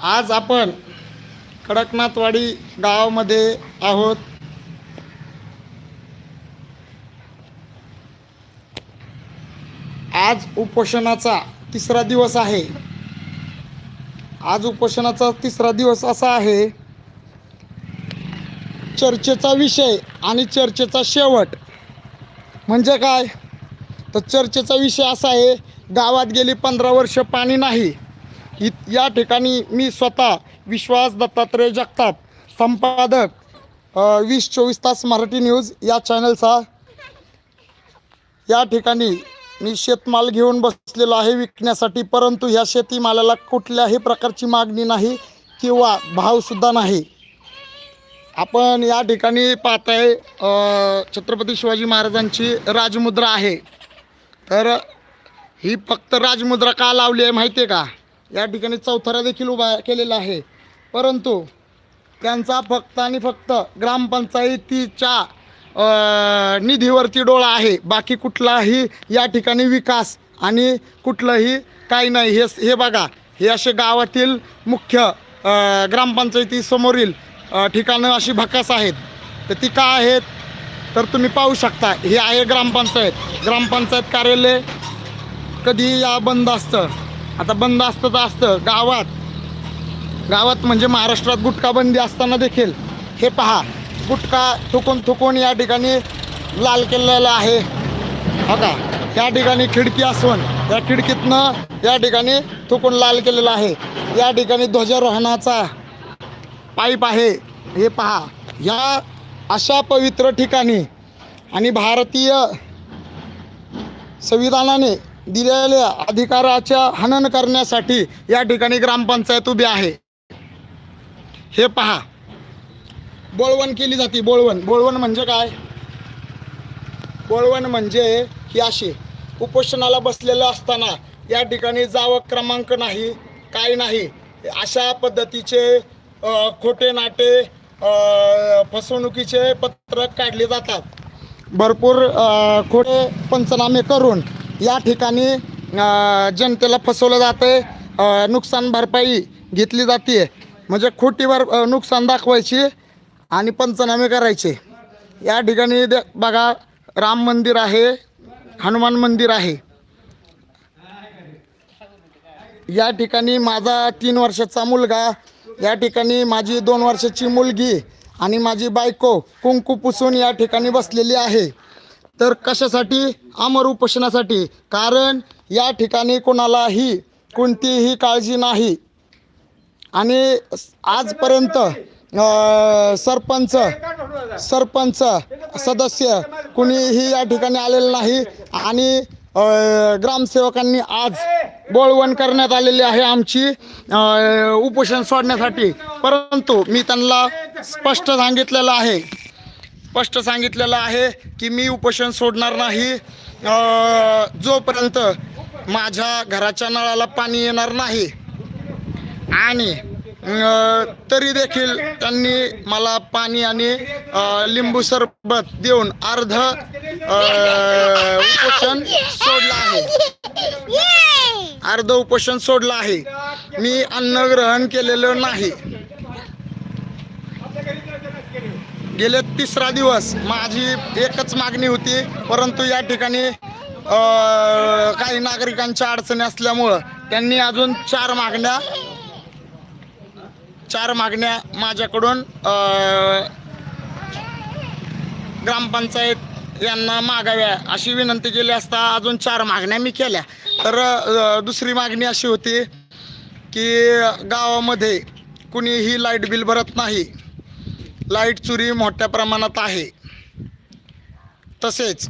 आज आपण कडकनाथवाडी गावामध्ये आहोत. आज उपोषणाचा तिसरा दिवस आहे. आज उपोषणाचा तिसरा दिवस असा आहे. चर्चेचा विषय आणि चर्चेचा शेवट म्हणजे काय? तर चर्चेचा विषय असा आहे गावात गेली पंधरा वर्ष पाणी नाही. इ या ठिकाणी मी स्वतः विश्वास दत्तात्रय जगताप संपादक वीस चोवीस तास मराठी न्यूज या चॅनलचा या ठिकाणी मी शेतमाल घेऊन बसलेलो आहे विकण्यासाठी परंतु ह्या शेतीमालाला कुठल्याही प्रकारची मागणी नाही किंवा भावसुद्धा नाही. आपण या ठिकाणी पाहताय आहे छत्रपती शिवाजी महाराजांची राजमुद्रा आहे. तर ही फक्त राजमुद्रा का लावली आहे माहिती आहे का? या ठिकाणी चौथरा देखील उभा केलेला आहे. परंतु त्यांचा फक्त आणि फक्त ग्रामपंचायतीच्या निधीवरती डोळा आहे. बाकी कुठलाही या ठिकाणी विकास आणि कुठलंही काही नाही. हे हे बघा हे असे गावातील मुख्य ग्रामपंचायतीसमोरील ठिकाणं अशी भकास आहेत. तर ती का आहेत? तर तुम्ही पाहू शकता हे आहे ग्रामपंचायत. ग्रामपंचायत कार्यालय कधी या बंद असतं. आता बंद असतं तर असतं. गावात गावात म्हणजे महाराष्ट्रात गुटखा बंदी असताना देखील हे पहा गुटखा थुकून थुकून या ठिकाणी लाल केलेला आहे. हो का? या ठिकाणी खिडकी असून या खिडकीतनं या ठिकाणी थुकून लाल केलेला आहे. या ठिकाणी ध्वजारोहणाचा पाईप आहे. हे पहा या अशा पवित्र ठिकाणी आणि भारतीय संविधानाने दिलेल्या अधिकाराच्या हनन करण्यासाठी या ठिकाणी ग्रामपंचायत उभी आहे. हे पहा. बोळवण केली जाते बोळवण. बोळवण म्हणजे काय? बोळवण म्हणजे ही अशी उपोषणाला बसलेलं असताना या ठिकाणी जावं क्रमांक नाही काय नाही अशा पद्धतीचे खोटे नाटे फसवणुकीचे पत्रक काढले जातात. भरपूर खोटे पंचनामे करून या ठिकाणी जनतेला फसवलं जातं आहे नुकसान भरपाई घेतली जाते म्हणजे खोटी भर नुकसान दाखवायची आणि पंचनामे करायचे. या ठिकाणी दे- बघा राम मंदिर आहे हनुमान मंदिर आहे. या ठिकाणी माझा तीन वर्षाचा मुलगा या ठिकाणी माझी दोन वर्षाची मुलगी आणि माझी बायको कुंकू पुसून या ठिकाणी बसलेली आहे. तर कशासाठी? अमर उपोषणासाठी. कारण या ठिकाणी कोणालाही कोणतीही काळजी नाही. आणि आजपर्यंत सरपंच सरपंच सदस्य कुणीही या ठिकाणी आलेलं नाही. आणि ग्रामसेवकांनी आज बोळवण करण्यात आलेली आहे आमची उपोषण सोडण्यासाठी. परंतु मी त्यांना स्पष्ट सांगितलेलं आहे. स्पष्ट सांगितलेलं आहे की मी उपोषण सोडणार नाही. जोपर्यंत माझ्या घराच्या नळाला पाणी येणार नाही आणि तरी देखील त्यांनी मला पाणी आणि लिंबू सरबत देऊन अर्ध उपोषण सोडलं आहे. अर्ध उपोषण सोडलं आहे. मी अन्न ग्रहण केलेलं नाही. गेले तिसरा दिवस माझी एकच मागणी होती परंतु या ठिकाणी काही नागरिकांच्या अडचणी असल्यामुळं त्यांनी अजून चार मागण्या चार मागण्या माझ्याकडून ग्रामपंचायत यांना मागाव्या अशी विनंती केली असता अजून चार मागण्या मी केल्या. तर दुसरी मागणी अशी होती की गावामध्ये कुणीही लाइट बिल भरत नाही. लाइट चोरी मोठ्या प्रमाणात आहे. तसेच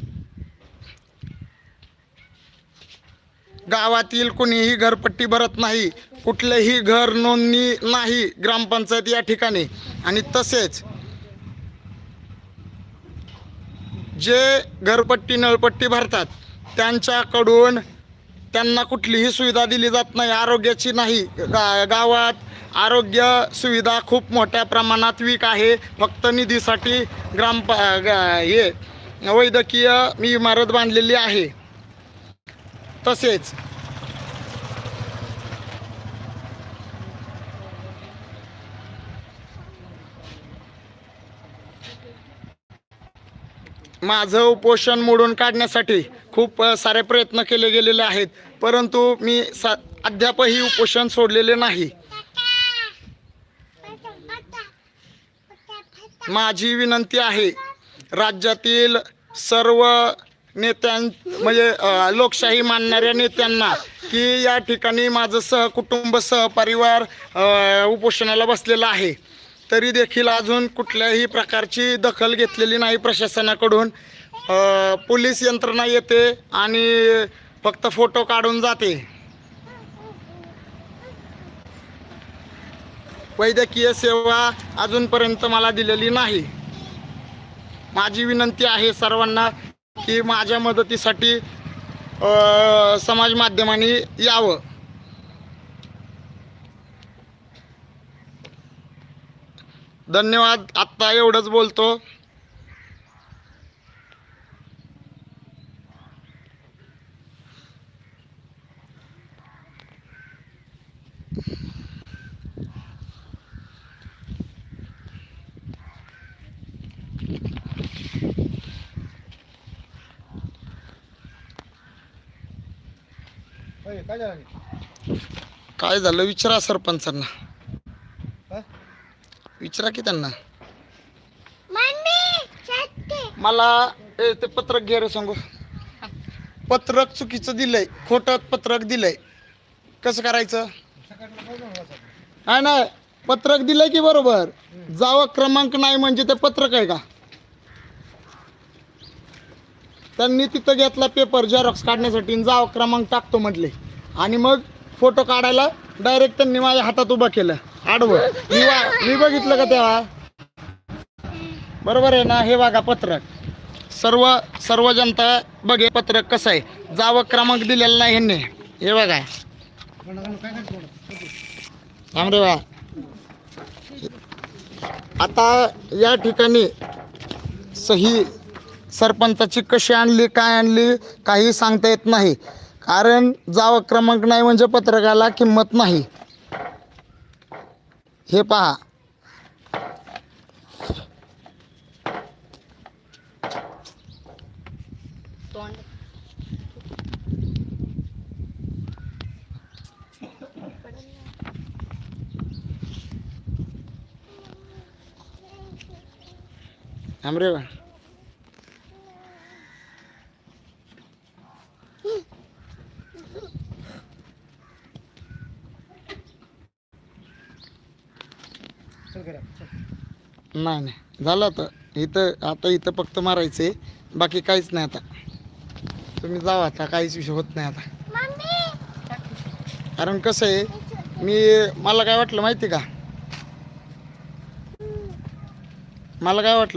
गावातील कोणीही घरपट्टी भरत नाही कुठलेही घर नोंदणी नाही ग्रामपंचायत या ठिकाणी. आणि तसेच जे घरपट्टी नळपट्टी भरतात त्यांच्याकडून त्यांना कुठलीही सुविधा दिली जात नाही आरोग्याची नाही. गा गावात आरोग्य सुविधा खूप मोठ्या प्रमाणात वीक आहे. फक्त निधीसाठी ग्रामपा हे वैद्यकीय मी इमारत बांधलेली आहे. तसेच माझं उपोषण मोडून काढण्यासाठी खूप सारे प्रयत्न केले गेलेले आहेत. परंतु मी सा अद्यापही उपोषण सोडलेले नाही. माझी विनंती आहे राज्यातील सर्व नेत्यां म्हणजे लोकशाही मानणाऱ्या नेत्यांना की या ठिकाणी माझं सहकुटुंब सहपरिवार उपोषणाला बसलेलं आहे. तरी देखील अजून कुठल्याही प्रकारची दखल घेतलेली नाही प्रशासनाकडून. पोलीस यंत्रणा येते आणि फक्त फोटो काढून जाते. वैद्यकीय सेवा अजूनपर्यंत मला दिलेली नाही. माझी विनंती आहे सर्वांना की माझ्या मदतीसाठी समाज माध्यमांनी यावं. धन्यवाद. आत्ता एवढंच बोलतो. काय झालं? काय झालं? विचारा सरपंचांना? विचारा की त्यांना. मला ते पत्रक घे रे सांगू. पत्रक चुकीचं दिलंय. खोटं पत्रक दिलंय. कसं करायचं? नाही नाही. पत्रक दिलंय की बरोबर? जावा क्रमांक नाही म्हणजे ते पत्रक आहे का? त्यांनी तिथं घेतला पेपर झेरॉक्स काढण्यासाठी जावा क्रमांक टाकतो म्हटले. आणि मग फोटो काढायला डायरेक्ट त्यांनी माझ्या हातात उभं केलं. आडवं. मी वा- मी बघितलं का तेव्हा? बरोबर आहे ना? हे बघा पत्रक. सर्व सर्व जनता बघे पत्रक कसं आहे. जावं क्रमांक दिलेला नाही ह्यांनी. हे बघा. थांब रे बा. आता या ठिकाणी सही सरपंचाची कशी आणली काय आणली काही सांगता येत नाही. कारण जावा क्रमांक नाही म्हणजे पत्रकाला किंमत नाही. हे पहा. थांब रे बा चल घरी चल. नाही नाही. झालं आता. इथं आता इथं फक्त मारायचं आहे बाकी काहीच नाही आता. तुम्ही जावा आता काहीच विषय होत नाही आता. कारण कसं आहे मी मला काय वाटलं माहिती का? मला काय वाटलं